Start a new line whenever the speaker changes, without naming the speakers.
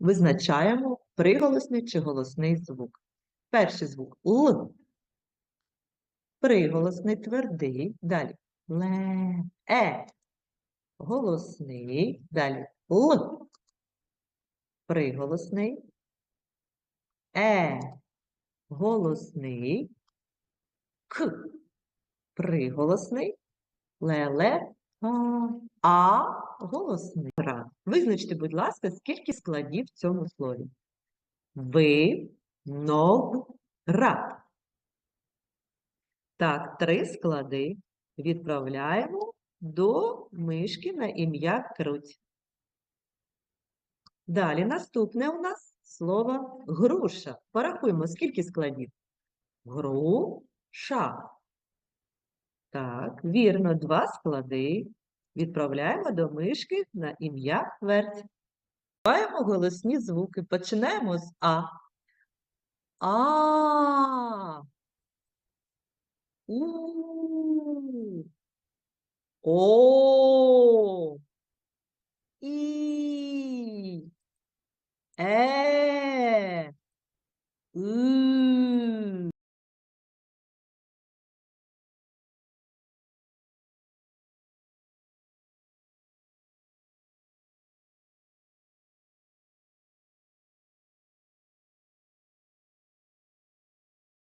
визначаємо приголосний чи голосний звук. Перший звук Л. Приголосний твердий. Далі ле, е. Голосний. Далі Л. Приголосний. Е. Голосний. К. Приголосний. Леле. А. Голосний. Ра. Визначте, будь ласка, скільки складів в цьому слові. Ви. Ног. Ра. Так, три склади відправляємо до мишки на ім'я Круть. Далі наступне у нас слово груша. Порахуємо, скільки складів. Груша. Так, вірно, два склади. Відправляємо до мишки на ім'я твердь. Маємо голосні звуки. Починаємо з А. А. У. О. І. Е. У.